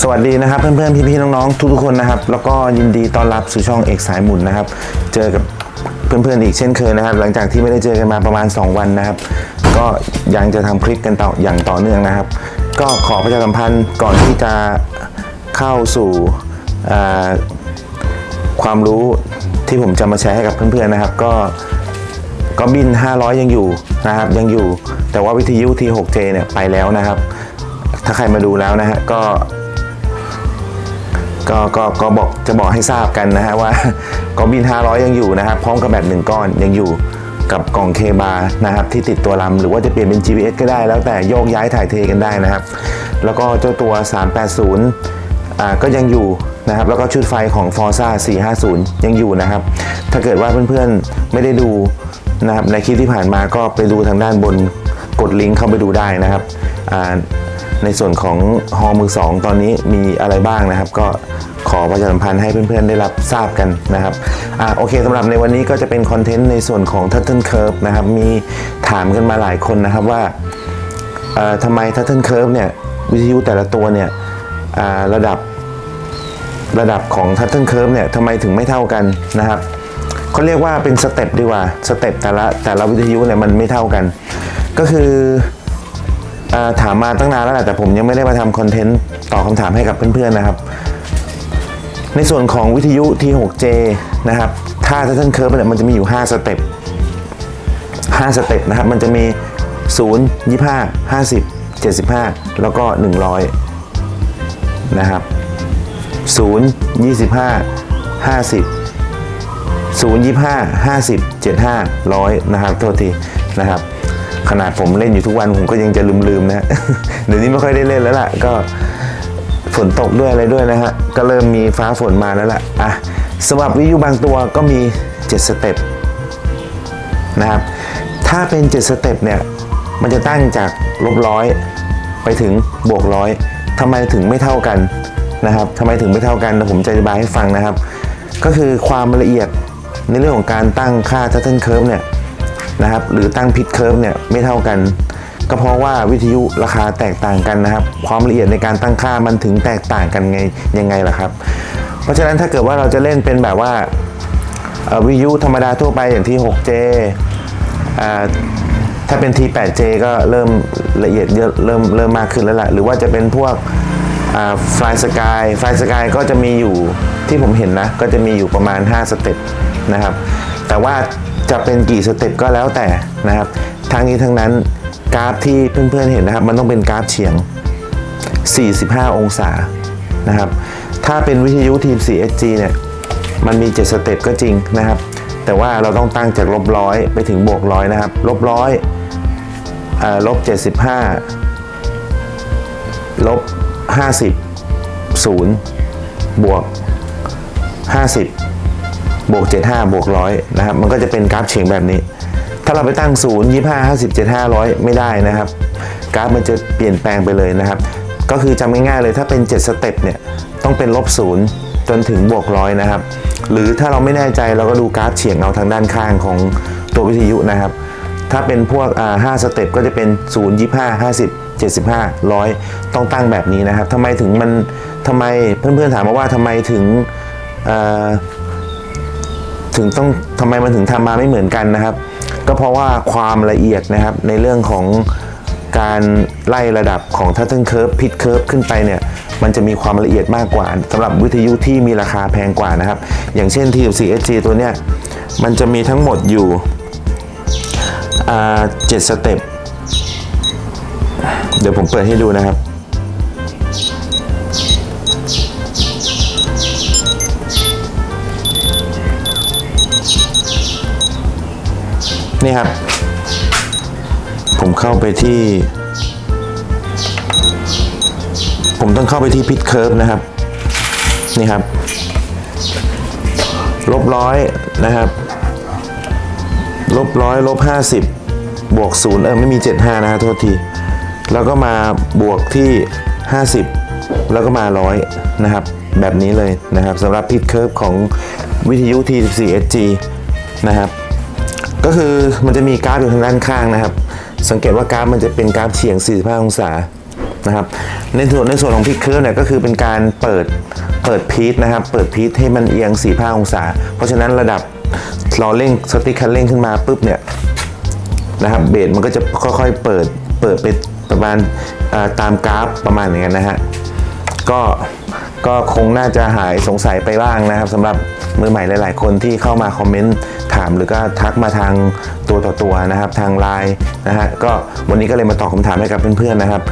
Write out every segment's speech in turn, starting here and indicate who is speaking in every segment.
Speaker 1: สวัสดีนะครับเพื่อนๆพี่ๆน้องๆทุกๆคนนะครับ แล้วก็ยินดีต้อนรับสู่ช่องเอกสายหมุนนะครับ เจอกับเพื่อนๆอีกเช่นเคยนะครับ หลังจากที่ไม่ได้เจอกันมาประมาณ 2 วันนะครับ ก็ยังจะทำคลิปกันต่ออย่างต่อเนื่องนะครับ ก็ขอประชาสัมพันธ์ก่อนที่จะเข้าสู่ความรู้ที่ผมจะมาแชร์ให้กับเพื่อนๆนะครับ ก็ก็บิน 500 ยังอยู่นะครับ ยังอยู่แต่ว่าวิทยุ T6J เนี่ยไปแล้วนะครับ ถ้าใครมาดูแล้วนะฮะก็ ก็ก็ก็บอกจะบอกให้ทราบกันนะฮะว่าก็บิน 500 ยังอยู่นะครับพร้อมกับแบตหนึ่งก้อนยังอยู่กับกล่องเคบานะครับที่ติดตัวลำหรือว่าจะเปลี่ยนเป็น GPS ก็ได้แล้วแต่โยกย้ายถ่ายเทกันได้นะครับ แล้วก็เจ้าตัว 380อ่าก็ยังอยู่นะครับแล้วก็ชุดไฟของ Forza 450 ยังอยู่นะครับ ถ้าเกิดว่าเพื่อนๆไม่ได้ดูนะครับในคลิปที่ผ่านมาก็ไปดูทางด้านบนกดลิงก์เข้าไปดูได้นะครับอ่า ในส่วนของฮอมือ2ตอนนี้มีอะไรบ้างนะครับ ก็ขอประชาสัมพันธ์ให้เพื่อนๆได้รับทราบกันนะครับอ่าโอเคสำหรับในวันนี้ก็จะเป็นคอนเทนต์ในส่วนของ Turtle Curve นะครับมีถามกันมาหลายคนนะครับว่าทำไม Turtle Curve เนี่ยวิทยุแต่ละตัวเนี่ยระดับระดับของ Turtle Curve เนี่ยทำไมถึงไม่เท่ากันนะครับเขาเรียกว่าเป็นสเต็ปดีกว่าสเต็ปแต่ละแต่ละวิทยุเนี่ยมันไม่เท่ากัน ก็คือ ถามมาตั้งนานแล้วแหละแต่ผมยังไม่ได้มาทำคอนเทนต์ตอบคำถามให้กับเพื่อนๆนะครับ ในส่วนของวิทยุ T6J นะครับถ้า Turtle Curve เนี่ยมันจะมีอยู่ 5 สเต็ป5สเต็ปนะครับ มันจะมี 0 25 50 75 แล้วก็ 100 นะครับ 0 25 50 0 25 50 75 100 นะครับ โทษทีนะครับ ขนาดผมเล่นอยู่ทุกวันผมก็ยังจะลืมๆนะฮะเดี๋ยวนี้ไม่ค่อยได้เล่นแล้วล่ะ ก็ฝนตกด้วยอะไรด้วยนะฮะ ก็เริ่มมีฟ้าฝนมาแล้วล่ะ อะสำหรับวิทยุบางตัวก็มี 7 สเต็ปนะครับ ถ้าเป็น 7 สเต็ปเนี่ย มันจะตั้งจากลบร้อยไปถึงบวกร้อยทำไมถึงไม่เท่ากันนะครับทำไมถึงไม่เท่ากันผมจะอธิบายให้ฟังนะครับ ก็คือความละเอียดในเรื่องของการตั้งค่า Turtle Curve เนี่ย นะครับ หรือตั้ง Pitch Curve เนี่ยไม่เท่ากัน ก็เพราะว่าวิทยุราคาแตกต่างกันนะครับ ความละเอียดในการตั้งค่ามันถึงแตกต่างกันไงยังไงล่ะครับ เพราะฉะนั้นถ้าเกิดว่าเราจะเล่นเป็นแบบว่าวิทยุธรรมดาทั่วไปอย่างที่ 6J ถ้าเป็น T8J ก็เริ่มละเอียดเยอะเริ่มเริ่มมากขึ้นแล้วล่ะ หรือว่าจะเป็นพวกอ่า Fly Sky Fly Sky ก็จะมีอยู่ที่ผมเห็นนะ ก็จะมีอยู่ประมาณ 5 สเต็ปนะครับ แต่ว่า จะเป็นกี่สเต็ปก็แล้วแต่นะครับ ทั้งนี้ทั้งนั้นกราฟที่เพื่อนๆเห็นนะครับ มันต้องเป็นกราฟเฉียง 45 องศานะครับ ถ้าเป็นวิทยุทีม 4SG เนี่ย มันมี 7 สเต็ปก็จริงนะครับ แต่ว่าเราต้องตั้งจากลบร้อยไปถึงบวกร้อยนะครับ ลบร้อยเอ่อลบ 75 ลบ 50 0 บวก 50 บวก75บวกร้อยนะครับมันก็จะเป็นกราฟเฉียงแบบนี้ ถ้าเราไปตั้ง 0 25 50 75 100 ไม่ได้นะครับ กราฟมันจะเปลี่ยนแปลงไปเลยนะครับ ก็คือจำง่ายๆเลยถ้าเป็น 7 สเต็ปเนี่ยต้องเป็นลบ0จนถึงบวกร้อยนะครับหรือถ้าเราไม่แน่ใจเราก็ดูกราฟเฉียงเอาทางด้านข้างของตัววิทยุนะครับ ถ้าเป็นพวกอ่า5สเต็ปก็จะเป็น 0 25 50 75 100 ต้องตั้งแบบนี้นะครับทำไมถึงมันทำไมเพื่อนๆถามมาว่าทำไมถึง ถึงต้องทำไมมันถึงทำมาไม่เหมือนกันนะครับ ก็เพราะว่าความละเอียดนะครับในเรื่องของการไล่ระดับของ Turtle Curve Pit Curve ขึ้นไปเนี่ยมันจะมีความละเอียดมากกว่าสำหรับวิทยุที่มีราคาแพงกว่านะครับ อย่างเช่น T4SG ตัวเนี้ยมันจะมีทั้งหมดอยู่อ่าเจ็ดสเต็ปเดี๋ยวผมเปิดให้ดูนะครับ นี่ครับ ผมเข้าไปที่ ผมต้องเข้าไปที่พิทเคิร์ฟนะครับ นี่ครับ ลบร้อยนะครับ ลบร้อยลบห้าสิบบวกศูนย์เออไม่มีเจ็ดห้านะฮะโทษที แล้วก็มาบวกที่ห้าสิบแล้วก็มาร้อยนะครับ แบบนี้เลยนะครับสำหรับพิทเคิร์ฟของวิทยุ T14SG นะครับ ก็คือมันจะมีกราฟอยู่ทางด้านข้างนะครับ สังเกตว่ากราฟมันจะเป็นกราฟเฉียง 45 องศานะครับในส่วนในส่วนของพลิกเคอร์เนี่ยก็คือเป็นการเปิดเปิดพีทนะครับ เปิดพีทให้มันเอียง 45 องศา เพราะฉะนั้นระดับเราเร่งสติ๊กคันเร่งขึ้นมาปุ๊บเนี่ยนะครับเบสมันก็จะค่อยๆเปิดเปิดไปประมาณตามกราฟประมาณอย่างนั้นนะฮะ ก็ก็คงน่าจะหายสงสัยไปบ้างนะครับสำหรับมือใหม่หลาย ๆ คนที่เข้ามาคอมเมนต์ถามหรือก็ทักมาทางตัวต่อตัวนะครับ ทางไลน์นะฮะก็วันนี้ก็เลยมาตอบคำถามให้กับเพื่อน ๆ นะครับ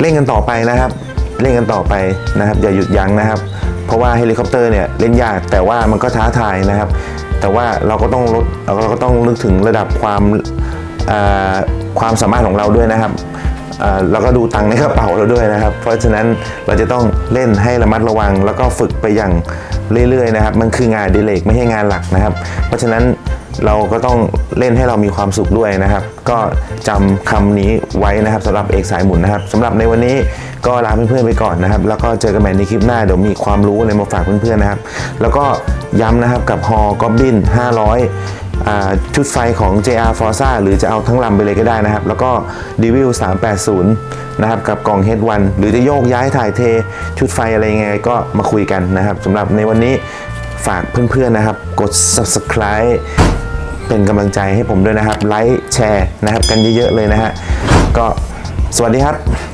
Speaker 1: เล่นกันต่อไปนะครับ เล่นกันต่อไปนะครับ อย่าหยุดยั้งนะครับ เพราะว่าเฮลิคอปเตอร์เนี่ยเล่นยากแต่ว่ามันก็ท้าทายนะครับ แต่ว่าเราก็ต้องลดเราก็ต้องนึกถึงระดับความความสามารถของเราด้วยนะครับ เราก็ดูตังค์ในกระเป๋าเราด้วยนะครับ เพราะฉะนั้นเราจะต้องเล่นให้ระมัดระวัง แล้วก็ฝึกไปอย่างเรื่อยๆนะครับ มันคืองานดิเลกไม่ใช่งานหลักนะครับ เพราะฉะนั้นเราก็ต้องเล่นให้เรามีความสุขด้วยนะครับ ก็จำคำนี้ไว้นะครับสำหรับเอกสายหมุนนะครับสำหรับในวันนี้ ก็ลาเพื่อนๆไปก่อนนะครับ แล้วก็เจอกันใหม่ในคลิปหน้าเดี๋ยวมีความรู้อะไรมาฝากเพื่อนๆนะครับ แล้วก็ย้ำนะครับกับฮอกอบบิน 500อ่าชุดไฟของ JR Forza หรือจะเอาทั้งลำไปเลยก็ได้นะครับ แล้วก็ d e v i l 380 นะครับ กับกล่อง H1 หรือจะโยกย้ายถ่ายเทชุดไฟอะไรยังไงก็มาคุยกันนะครับสำหรับในวันนี้ฝากเพื่อนๆนะครับ กด subscribe เป็นกำลังใจให้ผมด้วยนะครับ ไลค์แชร์นะครับ กันเยอะๆเลยนะฮะก็สวัสดีครับ